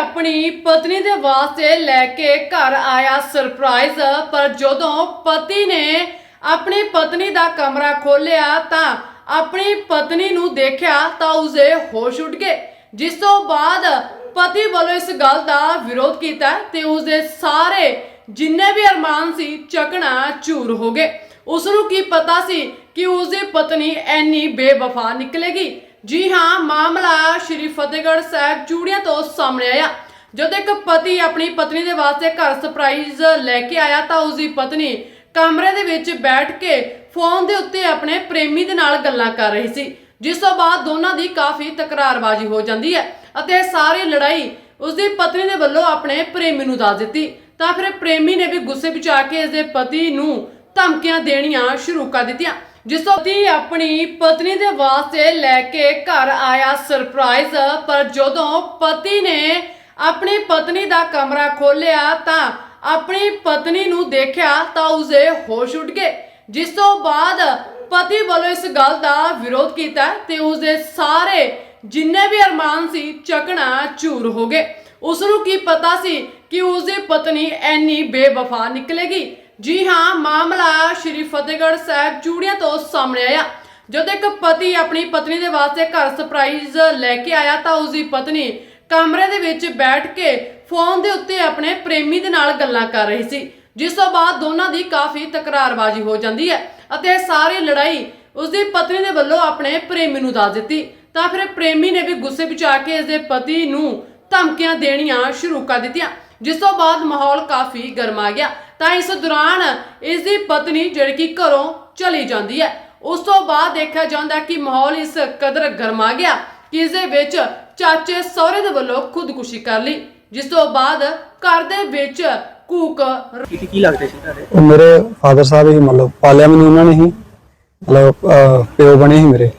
ਆਪਣੀ ਪਤਨੀ ਦੇ ਵਾਸਤੇ ਲੈ ਕੇ ਘਰ ਆਇਆ ਸਰਪ੍ਰਾਈਜ਼ ਪਰ ਜਦੋਂ ਪਤੀ ਨੇ ਆਪਣੀ ਪਤਨੀ ਦਾ ਕਮਰਾ ਖੋਲ੍ਹਿਆ ਤਾਂ ਆਪਣੀ ਪਤਨੀ ਨੂੰ ਦੇਖਿਆ ਤਾਂ ਉਸਦੇ ਹੋਸ਼ ਉੱਡ ਗਏ। ਜਿਸ ਤੋਂ ਬਾਅਦ ਪਤੀ ਵੱਲੋਂ ਇਸ ਗੱਲ ਦਾ ਵਿਰੋਧ ਕੀਤਾ ਤੇ ਉਸਦੇ ਸਾਰੇ ਜਿੰਨੇ ਵੀ ਅਰਮਾਨ ਸੀ ਚਕਣਾ ਚੂਰ ਹੋ ਗਏ। ਉਸ ਨੂੰ ਕੀ ਪਤਾ ਸੀ ਕਿ ਉਸਦੀ ਪਤਨੀ ਐਨੀ ਬੇਵਫਾ ਨਿਕਲੇਗੀ? ਜੀ ਹਾਂ, ਮਾਮਲਾ ਸ਼੍ਰੀ ਫਤਿਹਗੜ੍ਹ ਸਾਹਿਬ ਚੂੜੀਆਂ ਤੋਂ ਸਾਹਮਣੇ ਆਇਆ। ਜਦੋਂ ਇੱਕ ਪਤੀ ਆਪਣੀ ਪਤਨੀ ਦੇ ਵਾਸਤੇ ਘਰ ਸਰਪ੍ਰਾਈਜ਼ ਲੈ ਕੇ ਆਇਆ ਤਾਂ ਉਸਦੀ ਪਤਨੀ ਕਮਰੇ ਦੇ ਵਿੱਚ ਬੈਠ ਕੇ ਫੋਨ ਦੇ ਉੱਤੇ ਆਪਣੇ ਪ੍ਰੇਮੀ ਦੇ ਨਾਲ ਗੱਲਾਂ ਕਰ ਰਹੀ ਸੀ, ਜਿਸ ਤੋਂ ਬਾਅਦ ਦੋਨਾਂ ਦੀ ਕਾਫੀ ਤਕਰਾਰਬਾਜ਼ੀ ਹੋ ਜਾਂਦੀ ਹੈ ਅਤੇ ਸਾਰੀ ਲੜਾਈ ਉਸਦੀ ਪਤਨੀ ਦੇ ਵੱਲੋਂ ਆਪਣੇ ਪ੍ਰੇਮੀ ਨੂੰ ਦੱਸ ਦਿੱਤੀ। ਤਾਂ ਫਿਰ ਪ੍ਰੇਮੀ ਨੇ ਵੀ ਗੁੱਸੇ ਵਿੱਚ ਆ ਕੇ ਇਸਦੇ ਪਤੀ ਨੂੰ ਧਮਕੀਆਂ ਦੇਣੀਆਂ ਸ਼ੁਰੂ ਕਰ ਦਿੱਤੀਆਂ। ਜਿਸ ਤੋਂ ਪਤੀ ਆਪਣੀ ਪਤਨੀ ਦੇ ਵਾਸਤੇ ਲੈ ਕੇ ਘਰ ਆਇਆ ਸਰਪ੍ਰਾਈਜ਼ ਪਰ ਜਦੋਂ ਪਤੀ ਨੇ ਆਪਣੀ ਪਤਨੀ ਦਾ ਕਮਰਾ ਖੋਲ੍ਹਿਆ ਤਾਂ ਆਪਣੀ ਪਤਨੀ ਨੂੰ ਦੇਖਿਆ ਤਾਂ ਉਸਦੇ ਹੋਸ਼ ਉੱਡ ਗਏ। ਜਿਸ ਤੋਂ ਬਾਅਦ ਪਤੀ ਵੱਲੋਂ ਇਸ ਗੱਲ ਦਾ ਵਿਰੋਧ ਕੀਤਾ ਤੇ ਉਸਦੇ ਸਾਰੇ ਜਿੰਨੇ ਵੀ ਅਰਮਾਨ ਸੀ ਚਕਣਾ ਚੂਰ ਹੋ ਗਏ। ਉਸ ਨੂੰ ਕੀ ਪਤਾ ਸੀ ਕਿ ਉਸਦੀ ਪਤਨੀ ਐਨੀ ਬੇਵਫਾ ਨਿਕਲੇਗੀ? ਜੀ ਹਾਂ, ਮਾਮਲਾ ਸ਼੍ਰੀ ਫਤਿਹਗੜ੍ਹ ਸਾਹਿਬ ਚੂੜੀਆਂ ਤੋਂ ਸਾਹਮਣੇ ਆਇਆ। ਜਦੋਂ ਇੱਕ ਪਤੀ ਆਪਣੀ ਪਤਨੀ ਦੇ ਵਾਸਤੇ ਘਰ ਸਰਪ੍ਰਾਈਜ਼ ਲੈ ਕੇ ਆਇਆ ਤਾਂ ਉਸਦੀ ਪਤਨੀ ਕਮਰੇ ਦੇ ਵਿੱਚ ਬੈਠ ਕੇ ਫੋਨ ਦੇ ਉੱਤੇ ਆਪਣੇ ਪ੍ਰੇਮੀ ਦੇ ਨਾਲ ਗੱਲਾਂ ਕਰ ਰਹੀ ਸੀ, ਜਿਸ ਤੋਂ ਬਾਅਦ ਦੋਨਾਂ ਦੀ ਕਾਫੀ ਤਕਰਾਰਬਾਜ਼ੀ ਹੋ ਜਾਂਦੀ ਹੈ ਅਤੇ ਸਾਰੀ ਲੜਾਈ ਉਸਦੀ ਪਤਨੀ ਦੇ ਵੱਲੋਂ ਆਪਣੇ ਪ੍ਰੇਮੀ ਨੂੰ ਦੱਸ ਦਿੱਤੀ। ਤਾਂ ਫਿਰ ਪ੍ਰੇਮੀ ਨੇ ਵੀ ਗੁੱਸੇ ਵਿੱਚ ਆ ਕੇ ਇਸਦੇ ਪਤੀ ਨੂੰ ਧਮਕੀਆਂ ਦੇਣੀਆਂ ਸ਼ੁਰੂ ਕਰ ਦਿੱਤੀਆਂ। ਜਿਸ ਤੋਂ ਬਾਅਦ ਮਾਹੌਲ ਕਾਫੀ ਗਰਮਾ ਗਿਆ ਤਾਂ ਇਸ ਦੌਰਾਨ ਇਸ ਦੀ ਪਤਨੀ ਜਿਹੜੀ ਕਿ ਘਰੋਂ ਚਲੀ ਜਾਂਦੀ ਹੈ। ਉਸ ਤੋਂ ਬਾਅਦ ਦੇਖਿਆ ਜਾਂਦਾ ਕਿ ਮਾਹੌਲ ਇਸ ਕਦਰ ਗਰਮਾ ਗਿਆ ਕਿ ਇਸ ਦੇ ਵਿੱਚ ਚਾਚੇ ਸਹੁਰੇ ਦੇ ਵੱਲੋਂ ਖੁਦਕੁਸ਼ੀ ਕਰ ਲਈ ਜਿਸ ਤੋਂ ਬਾਅਦ ਘਰ ਦੇ ਵਿੱਚ ਕੂਕ ਕੀ ਕੀ ਲੱਗਦੇ ਸੀ ਤੁਹਾਡੇ? ਉਹ ਮੇਰੇ ਫਾਦਰ ਸਾਹਿਬ ਹੀ ਮਤਲਬ ਪਾਲਿਆ ਮੈਨੂੰ ਉਹਨਾਂ ਨੇ ਹੀ ਮਤਲਬ ਅਹ, ਪਿਓ ਬਣੇ ਸੀ ਮੇਰੇ।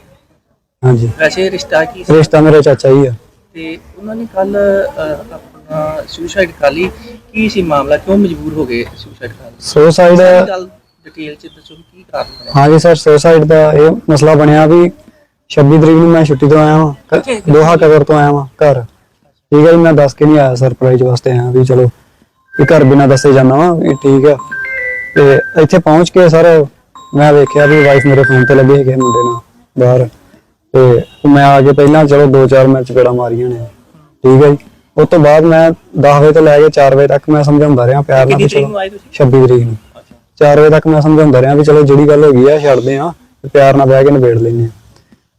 ਹਾਂਜੀ। ਵੈਸੇ ਰਿਸ਼ਤਾ ਕੀ ਸੀ? ਰਿਸ਼ਤਾ ਮੇਰੇ ਚਾਚਾ ਹੀ ਆ। ਤੇ ਉਹਨਾਂ ਨੇ ਕੱਲ ਸੁਸਾਈਡ ਕਰ ਲਈ? ਕੀ ਸੀ ਮਾਮਲਾ? ਕਿਉਂ ਮਜਬੂਰ ਹੋ ਗਏ ਸੁਸਾਈਡ ਕਰਨ ਲਈ? ਸੁਸਾਈਡ ਸਾਰੀ ਗੱਲ ਡਿਟੇਲ ਚ ਦੱਸੋ ਵੀ ਕੀ ਕਾਰਨ ਬਣਿਆ? ਹਾਂਜੀ ਸਰ ਸੁਸਾਈਡ ਦਾ ਇਹ ਮਸਲਾ ਬਣਿਆ ਵੀ 26 ਤਰੀਕ ਨੂੰ ਮੈਂ ਛੁੱਟੀ ਤੋਂ ਆਇਆ ਹਾਂ ਦੋਹਾ ਕਬਰ ਤੋਂ ਆਇਆ ਹਾਂ ਘਰ। ਠੀਕ ਹੈ ਜੀ ਮੈਂ ਦੱਸ ਕੇ ਨਹੀਂ ਆਇਆ ਸਰਪ੍ਰਾਈਜ਼ ਵਾਸਤੇ ਆਇਆ ਵੀ ਚਲੋ ਵੀ ਘਰ ਬਿਨਾਂ ਦੱਸੇ ਜਾਣਾ ਵਾ ਠੀਕ ਆ ਤੇ ਇੱਥੇ ਪਹੁੰਚ ਕੇ ਸਰ ਮੈਂ ਵੇਖਿਆ ਵੀ ਵਾਈਫ ਮੇਰੇ ਫੋਨ ਤੇ ਲੱਗੇ ਹੈਗੇ ਮੁੰਡੇ ਨਾਲ ਬਾਹਰ। ਤੇ ਮੈਂ ਆ ਕੇ ਪਹਿਲਾਂ ਚਲੋ 2-4 ਮਿੰਟ ਚਪੇੜਾ ਮਾਰੀਆਂ ਨੇ। ਠੀਕ ਹੈ ਜੀ। ਉਸ ਤੋਂ ਬਾਅਦ ਮੈਂ 10 ਵਜੇ ਤੋਂ ਲੈ ਕੇ 4 ਵਜੇ ਤੱਕ ਮੈਂ ਸਮਝਾਉਂਦਾ ਰਿਹਾ ਪਿਆਰ ਨਾਲ ਕਿੰਨੀ ਵੀ ਤਰੀਕ ਚਲੋ ਨੂੰ ਆਏ ਤੁਸੀਂ? 26 ਤਰੀਕ ਨੂੰ। ਅੱਛਾ। 4 ਵਜੇ ਤੱਕ ਮੈਂ ਸਮਝਾਉਂਦਾ ਰਿਹਾ ਵੀ ਚਲੋ ਜਿਹੜੀ ਗੱਲ ਹੋ ਗਈ ਆ ਛੱਡਦੇ ਆ ਤੇ ਪਿਆਰ ਨਾਲ ਬਹਿ ਕੇ ਨਿਬੇੜ ਲੈਂਦੇ ਆ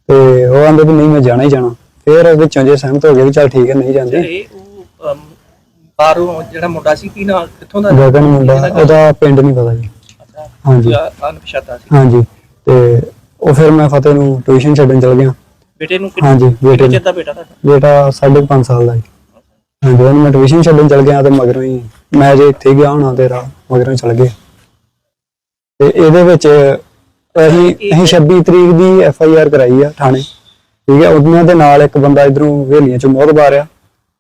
ਤੇ ਉਹ ਆਂਦੇ ਵੀ ਨਹੀਂ ਮੈਂ ਜਾਣਾ ਹੀ ਜਾਣਾ। ਫਿਰ ਵਿੱਚੋਂ ਜੇ ਸਹਿਮਤ ਹੋ ਗਏ ਵੀ ਚਲ ਠੀਕ ਹੈ ਨਹੀਂ ਜਾਂਦੇ। ਤੇ ਉਹ ਅਮ, ਬਾਹਰੋਂ ਜਿਹੜਾ ਮੁੰਡਾ ਸੀ ਕੀ ਨਾ ਕਿੱਥੋਂ ਦਾ? ਗਗਨ ਮੁੰਡਾ ਉਹਦਾ ਪਿੰਡ ਨਹੀਂ ਪਤਾ ਜੀ। ਅੱਛਾ। ਹਾਂਜੀ। ਅਨਪਛਾਤਾ ਸੀ। ਹਾਂਜੀ। ਤੇ ਉਹ ਫਿਰ ਮੈਂ ਫਤਿਹ ਨੂੰ ਟਿਊਸ਼ਨ ਛੱਡਣ ਚਲ ਗਿਆ। ਬੇਟੇ ਨੂੰ ਹਾਂਜੀ, ਬੇਟੇ ਕਿੰਨੇ ਨੂੰ। ਚਿਰ ਦਾ ਬੇਟਾ ਤੁਹਾਡਾ? ਬੇਟਾ 5.5 ਸਾਲ ਦਾ ਜੀ। ਹਾਂਜੀ ਉਹਨੂੰ ਮੈਂ ਟਿਊਸ਼ਨ ਛੱਡਣ ਚਲ ਗਿਆ ਤੇ ਮਗਰੋਂ ਹੀ ਮੈਂ ਜੇ ਇੱਥੇ ਗਿਆ ਹੋਣਾ ਤੇਰਾ ਮਗਰੋਂ ਚਲ ਗਏ ਤੇ ਇਹਦੇ ਵਿੱਚ ਅਸੀਂ ਅਸੀਂ 26 ਤਰੀਕ ਦੀ ਐਫ ਆਈ ਆਰ ਕਰਾਈ ਆ ਥਾਣੇ ਠੀਕ ਹੈ? ਉਹਨਾਂ ਦੇ ਨਾਲ ਇੱਕ ਬੰਦਾ ਇਧਰੋਂ ਹਵੇਲੀਆਂ ਚ ਮੋਹਰਬਾਰ ਆ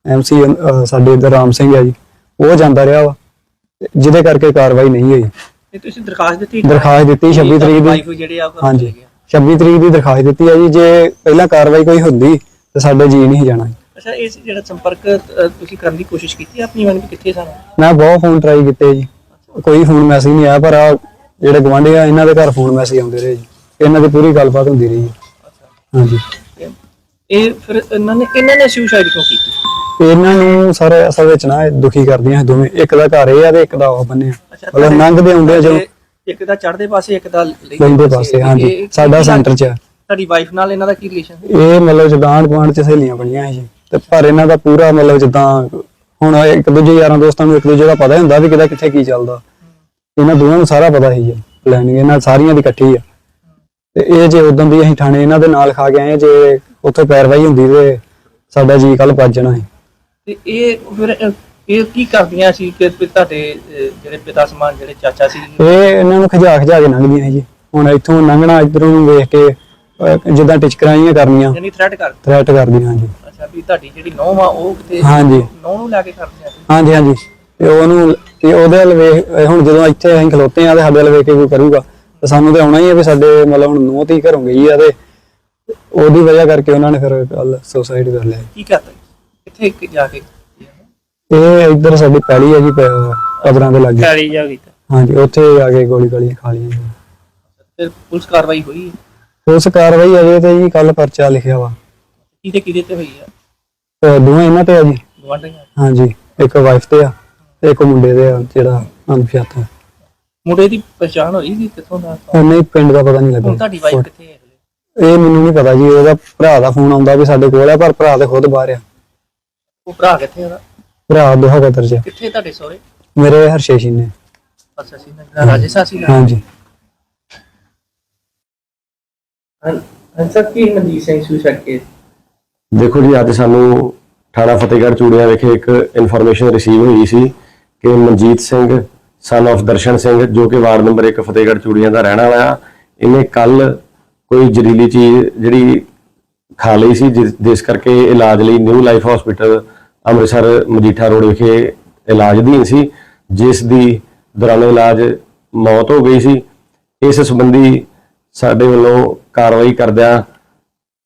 ਐਮਸੀ ਸਾਡੇ ਇਧਰ ਰਾਮ ਸਿੰਘ ਆ ਜੀ ਉਹ ਜਾਂਦਾ ਰਿਹਾ ਵਾ ਜਿਹਦੇ ਕਰਕੇ ਕਾਰਵਾਈ ਨਹੀਂ ਹੋਈ। ਤੇ ਤੁਸੀਂ ਦਰਖਾਸਤ ਦਿੱਤੀ ਦਰਖਾਸਤ ਦਿੱਤੀ 26 ਤਰੀਕ ਦੀ। ਹਾਂਜੀ। ਚਲੇ ਗਏ। 26 ਤਰੀਕ ਦੀ ਦਰਖਾਸਤ ਦਿੱਤੀ ਆ ਜੀ ਜੇ ਪਹਿਲਾਂ ਕਾਰਵਾਈ ਕੋਈ ਹੁੰਦੀ ਤੇ ਸਾਡੇ ਜੀ ਨਹੀਂ ਜਾਣਾ। ਸੀ। ਅੱਛਾ ਇਸ ਜਿਹੜਾ ਸੰਪਰਕ ਅ, ਤੁਸੀਂ ਕਰਨ ਦੀ ਕੋਸ਼ਿਸ਼ ਕੀਤੀ ਆਪਣੀ ਮਨ ਵੀ ਕਿੱਥੇ ਸਨ ਮੈਂ ਬਹੁਤ ਫੋਨ ਟਰਾਈ ਕੀਤੇ ਜੀ। ਕੋਈ ਫੋਨ ਮੈਸੇਜ ਨਹੀਂ ਆਇਆ ਪਰ ਆ ਜਿਹੜੇ ਗਵਾਂਢੀ ਆ ਇਹਨਾਂ ਦੇ ਘਰ ਫੋਨ ਮੈਸੇਜ ਆਉਂਦੇ ਰਹੇ ਜੀ। ਇਹਨਾਂ ਦੀ ਪੂਰੀ ਗੱਲਬਾਤ ਹੁੰਦੀ ਰਹੀ ਹੈ ਅੱਛਾ। ਹਾਂਜੀ। ਤੇ ਇਹ ਫਿਰ ਇਹਨਾਂ ਨੇ ਇਹਨਾਂ ਨੇ ਸੁਸਾਈਡ ਕਿਉਂ ਕੀਤੀ? ਤੇ ਇਹਨਾਂ ਨੂੰ ਸਰ ਅਸਲ ਵਿੱਚ ਨਾ ਇਹ ਦੁਖੀ ਕਰਦੀਆਂ ਇਹ ਦੋਵੇਂ। ਇੱਕ ਦਾ ਘਰ ਇਹ ਆ ਤੇ ਇੱਕ ਦਾ ਉਹ ਬੰਨਿਆ ਮਤਲਬ ਤੁਹਾਡੇ- ਲੰਘਦੇ ਹੁੰਦੇ ਆ ਜੋ ਤੁਹਾਡੇ ਇੱਕ ਦਾ ਚੜ੍ਹਦੇ ਪਾਸੇ ਇੱਕ ਦਾ ਲਹਿੰਦੇ ਲੈਂਦੇ ਪਾਸੇ। ਇਹ- ਹਾਂਜੀ। ਇਹ- ਸਾਡਾ ਸੈਂਟਰ 'ਚ ਆ। ਤੁਹਾਡੀ ਵਾਈਫ ਨਾਲ ਇਹਨਾਂ ਦਾ ਕੀ ਰਿਲੇਸ਼ਨ ਇਹ ਮਤਲਬ ਜਦਾਨ ਗਵਾਂਢ 'ਚ ਸਹੇਲੀਆਂ ਬਣੀਆਂ ਸੀ ਜੀ। ਤੇ ਪਰ ਇਹਨਾਂ ਦਾ ਪੂਰਾ ਮਤਲਬ ਜਿੱਦਾਂ ਹੁਣ ਇੱਕ ਦੂਜੇ ਯਾਰਾਂ ਦੋਸਤਾਂ ਨੂੰ ਇੱਕ ਦੂਜੇ ਦਾ ਪਤਾ ਹੀ ਹੁੰਦਾ ਵੀ ਕਿਹਦਾ ਕਿੱਥੇ ਕੀ ਚੱਲਦਾ। ਇਹਨਾਂ ਦੋਵਾਂ ਨੂੰ ਸਾਰਾ ਪਤਾ ਸੀ ਜੀ ਪਲੈਨਿੰਗ ਇਹਨਾਂ ਸਾਰੀਆਂ ਦੀ ਇਕੱਠੀ ਆ। ਤੇ ਇਹ ਜੇ ਉਦੋਂ ਦੀ ਅਸੀਂ ਥਾਣੇ ਇਹਨਾਂ ਦੇ ਨਾਲ ਖਾ ਕੇ ਆਏ ਜੇ ਉੱਥੇ ਪੈਰਵਾਈ ਹੁੰਦੀ ਤੇ ਸਾਡਾ ਜੀ ਕੱਲ ਭੱਜ ਜਾਣਾ ਸੀ। ਤੇ ਇਹ ਫਿਰ ਇਹ ਕੀ ਕਰਦੀਆਂ ਸੀ ਕਿ ਤੁਹਾਡੇ ਜਿਹੜੇ ਪਿਤਾ ਸਮਾਨ ਜਿਹੜੇ ਚਾਚਾ ਸੀ? ਇਹ ਇਹਨਾਂ ਨੂੰ ਖਜਾ ਖਜਾ ਕੇ ਲੰਘਦੀਆਂ ਸੀ ਜੀ। ਹੁਣ ਇੱਥੋਂ ਲੰਘਣਾ ਇਧਰੋਂ ਵੇਖ ਕੇ ਜਿੱਦਾਂ ਟਿਚਕਰਾਂ ਕਰਨੀਆਂ। ਯਾਨੀ ਥ੍ਰੈਟ ਕਰ ਥ੍ਰੈਟ ਕਰਦੀਆਂ ਹਾਂਜੀ ਅੱਛਾ ਵੀ ਤੁਹਾਡੀ ਜਿਹੜੀ ਨੌਂ ਆ ਉਹ ਕਿਤੇ ਹਾਂਜੀ। ਨੌਂ ਨੂੰ ਲੈ ਕੇ ਕਰਦੀਆਂ ਸੀ ਹਾਂਜੀ ਹਾਂਜੀ। ਤੇ ਉਹਨੂੰ ਤੇ ਉਹਦੇ ਵੱਲ ਵੇਖ ਇਹ ਹੁਣ ਜਦੋਂ ਇੱਥੇ ਅਸੀਂ ਖਲੋਤੇ ਆ ਤੇ ਸਾਡੇ ਵੱਲ ਵੇਖ ਕੇ ਕੋਈ ਕਰੂਗਾ ਤੇ ਸਾਨੂੰ ਤੇ ਆਉਣਾ ਹੀ ਹੈ ਵੀ ਸਾਡੇ ਮਤਲਬ ਹੁਣ ਨੂੰਹ ਤੀ ਘਰੋਂ ਗਈ ਆ ਤੇ ਉਹਦੀ ਵਜ੍ਹਾ ਕਰਕੇ ਉਹਨਾਂ ਨੇ ਫਿਰ ਕੱਲ ਸੁਸਾਈਡ ਕਰ ਲਿਆ। ਕੀ ਕਰਤਾ ਕਿੱਥੇ ਕਿ ਜਾ ਕੇ? ਇਹ ਇੱਧਰ ਸਾਡੀ ਪੈਲੀ ਹੈ ਜੀ ਪ- ਕਬਰਾਂ ਦੇ ਲਾਗੇ। ਕਾਲੀ ਜਾ ਗਈ ਤਾਂ ਹਾਂਜੀ ਉੱਥੇ ਆ ਕੇ ਗੋਲੀ ਗਾਲੀਆਂ ਖਾ ਲਈਆਂ। ਜੀ। ਫਿਰ ਪੁਲਿਸ ਕਾਰਵਾਈ ਹੋਈ? ਹੈ। ਉਸ ਕਾਰਵਾਈ ਅਜੇ ਤੇ ਜੀ ਕੱਲ ਪਰਚਾ ਲਿਖਿਆ ਵਾ। ਕਿਹਦੇ ਕਿਹਦੇ ਤੇ ਹੋਈ ਆ? ਤੇ ਦੋਵੇਂ ਇਹਨਾਂ ਤੇ ਆ ਜੀ। ਗਵਾਂਢੀਆਂ ਹਾਂਜੀ ਇੱਕ ਵਾਈਫ ਤੇ ਆ ਤੇ ਇੱਕ ਮੁੰਡੇ ਦੇ ਆ ਜਿਹੜਾ ਅਨਪਛਾਤਾ ਮੁੰਡੇ ਦੀ ਪਛਾਣ ਹੋਈ ਕਿ ਕਿੱਥੋਂ ਦਾ? ਨਹੀਂ ਪਿੰਡ ਦਾ ਪਤਾ ਨਹੀਂ ਹੁਣ ਲੱਗਾ ਤੁਹਾਡੀ ਵਾਈਫ ਕਿੱਥੇ ਹੈ ਹਲੇ? ਇਹ ਮੈਨੂੰ ਨਹੀਂ ਪਤਾ ਜੀ ਉਹਦਾ ਭਰਾ ਦਾ ਫੋਨ ਆਉਂਦਾ ਵੀ ਸਾਡੇ ਕੋਲ ਆ ਪਰ ਭਰਾ ਤੇ ਖੁਦ ਬਾਹਰ ਆ। ਉਹ ਭਰਾ ਕਿੱਥੇ ਉਹਦਾ? ਭਰਾ ਦੋਹਾ ਕਤਰ ਚ ਕਿੱਥੇ ਤੁਹਾਡੇ ਸਹੁਰੇ? ਮੇਰੇ ਹਰਸ਼ੇਸ਼ੀ ਨੇ। ਅੱਛਾ ਸੀ ਨਾ ਰਾਜੇਸ਼ਾਸੀ ਨਾ ਹਾਂਜੀ। ਹਾਂ ਸਰ ਕੀ ਮਨਜੀਤ ਸਿੰਘ ਸੁਸਾਈਡ ਕੇਸ ਦੇਖੋ ਜੀ, ਅੱਜ ਸਾਨੂੰ ਥਾਣਾ ਫਤਿਹਗੜ੍ਹ ਚੂੜੀਆਂ ਵਿਖੇ ਇੱਕ ਇਨਫੋਰਮੇਸ਼ਨ ਰਿਸੀਵ ਹੋਈ ਸੀ ਕਿ ਮਨਜੀਤ ਸਿੰਘ ਸਨ of ਦਰਸ਼ਨ ਸਿੰਘ, ਜੋ ਕਿ ਵਾਰਡ ਨੰਬਰ 1 ਫਤਿਹਗੜ੍ਹ ਚੂੜੀਆਂ ਦਾ ਰਹਿਣ ਵਾਲਾ ਆ ਇਹਨੇ ਕੱਲ ਕੋਈ ਜ਼ਹਿਰੀਲੀ ਚੀਜ਼ ਜਿਹੜੀ ਖਾ ਲਈ ਸੀ, ਜਿਸ ਜਿਸ ਕਰਕੇ ਇਲਾਜ ਲਈ new life hospital Amritsar Majitha road ਵਿਖੇ ਇਲਾਜ ਅਧੀਨ ਸੀ, ਜਿਸ ਦੀ ਦੌਰਾਨ ਇਲਾਜ ਮੌਤ ਹੋ ਗਈ ਸੀ। ਇਸ ਸੰਬੰਧੀ ਸਾਡੇ ਵੱਲੋਂ ਕਾਰਵਾਈ ਕਰਦਿਆਂ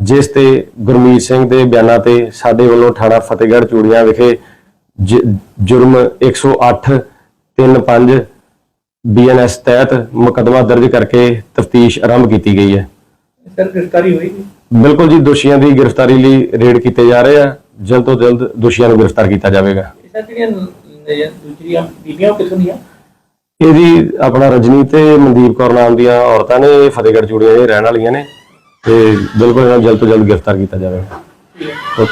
ਜਿਸ ਤੇ ਗੁਰਮੀਤ ਸਿੰਘ ਦੇ ਬਿਆਨਾਂ ਤੇ ਸਾਡੇ ਵੱਲੋਂ ਥਾਣਾ ਫਤਿਹਗੜ੍ਹ ਚੂੜੀਆਂ ਵਿਖੇ ਜ- ਜੁਰਮ 108 35 ਬੀਐਨਐਸ ਤਹਿਤ ਮੁਕੱਦਮਾ ਦਰਜ ਕਰਕੇ ਤਫਤੀਸ਼ ਆਰੰਭ ਕੀਤੀ ਗਈ ਹੈ। ਸਰ ਗ੍ਰਿਫਤਾਰੀ ਹੋਈ ਬਿਲਕੁਲ ਜੀ ਦੋਸ਼ੀਆਂ ਦੀ ਗ੍ਰਿਫਤਾਰੀ ਲਈ ਰੇਡ ਕੀਤੇ ਜਾ ਰਹੇ ਆ। ਜਲਦ ਤੋਂ ਜਲਦ ਦੋਸ਼ੀਆਂ ਨੂੰ ਗ੍ਰਿਫਤਾਰ ਕੀਤਾ ਜਾਵੇਗਾ। ਇਹ ਸਰ ਜਿਹੜੀਆਂ ਨ- ਦੂਜਰੀਆਂ ਬੀਬੀਆਂ ਉਹ ਕਿੱਥੋਂ ਦੀਆਂ? ਇਹਦੀ ਆਪਣਾ ਰਜਨੀ ਤੇ ਮਨਦੀਪ ਕੌਰ ਨਾਮ ਦੀਆਂ ਔਰਤਾਂ ਨੇ ਫਤਿਹਗੜ੍ਹ ਚੂੜੀਆਂ ਦੇ ਰਹਿਣ ਵਾਲੀਆਂ ਨੇ। ਤੇ ਬਿਲਕੁਲ ਇਹਨਾਂ ਜਲਦ ਤੋਂ ਜਲਦ ਗ੍ਰਿਫਤਾਰ ਕੀਤਾ ਜਾਵੇਗਾ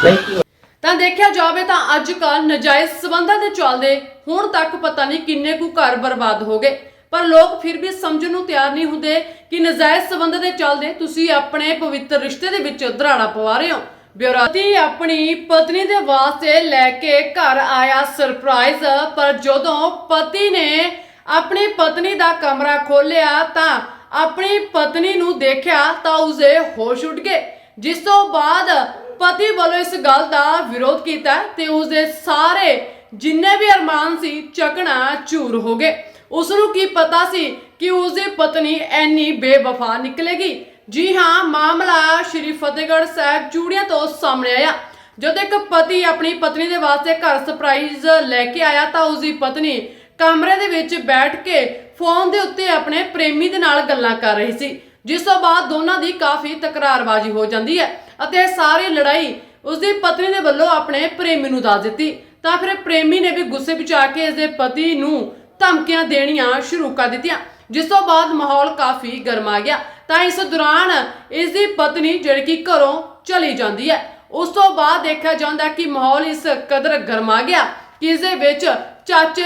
ਥੈਂਕ ਤਾਂ ਦੇਖਿਆ ਜਾਵੇ ਤਾਂ ਅੱਜ ਕੱਲ ਨਜਾਇਜ਼ ਸਬੰਧਾਂ ਦੇ ਚੱਲਦੇ, ਹੁਣ ਤੱਕ ਪਤਾ ਨਹੀਂ ਕਿੰਨੇ ਕੁ ਘਰ ਬਰਬਾਦ ਹੋ ਗਏ। ਪਰ ਲੋਕ ਫਿਰ ਵੀ ਸਮਝਣ ਨੂੰ ਤਿਆਰ ਨਹੀਂ ਹੁੰਦੇ ਕਿ ਨਜਾਇਜ਼ ਸਬੰਧ ਦੇ ਚੱਲਦੇ ਤੁਸੀਂ ਆਪਣੇ ਪਵਿੱਤਰ ਰਿਸ਼ਤੇ ਦੇ ਵਿੱਚ ਦਰਾੜਾ ਪਵਾ ਰਹੇ ਹੋ। ਬਿਉਰਾਤੀ ਆਪਣੀ ਪਤਨੀ ਦੇ ਵਾਸਤੇ ਲੈ ਕੇ ਘਰ ਆਇਆ ਸਰਪ੍ਰਾਈਜ਼ ਪਰ ਜਦੋਂ ਪਤੀ ਨੇ ਆਪਣੀ ਪਤਨੀ ਦਾ ਕਮਰਾ ਖੋਲ੍ਹਿਆ ਤਾਂ ਆਪਣੀ ਪਤਨੀ ਨੂੰ ਦੇਖਿਆ ਤਾਂ ਉਸਦੇ ਹੋਸ਼ ਉੱਡ ਗਏ। ਜਿਸ ਤੋਂ ਬਾਅਦ ਪਤੀ ਵੱਲੋਂ ਇਸ ਗੱਲ ਦਾ ਵਿਰੋਧ ਕੀਤਾ ਤੇ ਉਸਦੇ ਸਾਰੇ ਜਿੰਨੇ ਵੀ ਅਰਮਾਨ ਸੀ, ਚਕਣਾ ਚੂਰ ਹੋ ਗਏ। ਉਸ ਨੂੰ ਕੀ ਪਤਾ ਸੀ ਕਿ ਉਸਦੀ ਪਤਨੀ ਐਨੀ ਬੇਵਫਾ ਨਿਕਲੇਗੀ? ਜੀ ਹਾਂ, ਮਾਮਲਾ ਸ਼੍ਰੀ ਫਤਿਹਗੜ੍ਹ ਸਾਹਿਬ ਚੂੜੀਆਂ ਤੋਂ ਸਾਹਮਣੇ ਆਇਆ। ਜਦੋਂ ਇੱਕ ਪਤੀ ਆਪਣੀ ਪਤਨੀ ਦੇ ਵਾਸਤੇ ਘਰ ਸਰਪ੍ਰਾਈਜ਼ ਲੈ ਕੇ ਆਇਆ ਤਾਂ ਉਸਦੀ ਪਤਨੀ ਕਮਰੇ ਦੇ ਵਿੱਚ ਬੈਠ ਕੇ ਫੋਨ ਦੇ ਉੱਤੇ ਆਪਣੇ ਪ੍ਰੇਮੀ ਦੇ ਨਾਲ ਗੱਲਾਂ ਕਰ ਰਹੀ ਸੀ, ਜਿਸ ਤੋਂ ਬਾਅਦ ਦੋਨਾਂ ਦੀ ਕਾਫੀ ਤਕਰਾਰਬਾਜ਼ੀ ਹੋ ਜਾਂਦੀ ਹੈ ਅਤੇ ਸਾਰੀ ਲੜਾਈ ਉਸਦੀ ਪਤਨੀ ਦੇ ਵੱਲੋਂ ਆਪਣੇ ਪ੍ਰੇਮੀ ਨੂੰ ਦੱਸ ਦਿੱਤੀ। ਤਾਂ ਫਿਰ ਪ੍ਰੇਮੀ ਨੇ ਵੀ ਗੁੱਸੇ ਵਿੱਚ ਆ ਕੇ ਇਸਦੇ ਪਤੀ ਨੂੰ ਧਮਕੀਆਂ ਦੇਣੀਆਂ ਸ਼ੁਰੂ ਕਰ ਦਿੱਤੀਆਂ, ਜਿਸ ਤੋਂ ਬਾਅਦ ਮਾਹੌਲ ਕਾਫੀ ਗਰਮਾ ਗਿਆ। ਤਾਂ ਇਸ ਦੌਰਾਨ ਇਸ ਦੀ ਪਤਨੀ ਜਿਹੜੀ ਕਿ ਘਰੋਂ ਚਲੀ ਜਾਂਦੀ ਹੈ। ਉਸ ਤੋਂ ਬਾਅਦ ਦੇਖਿਆ ਜਾਂਦਾ ਕਿ ਮਾਹੌਲ ਇਸ ਕਦਰ ਗਰਮਾ ਗਿਆ ਕਿ ਇਸ ਦੇ ਵਿੱਚ ਚਾਚੇ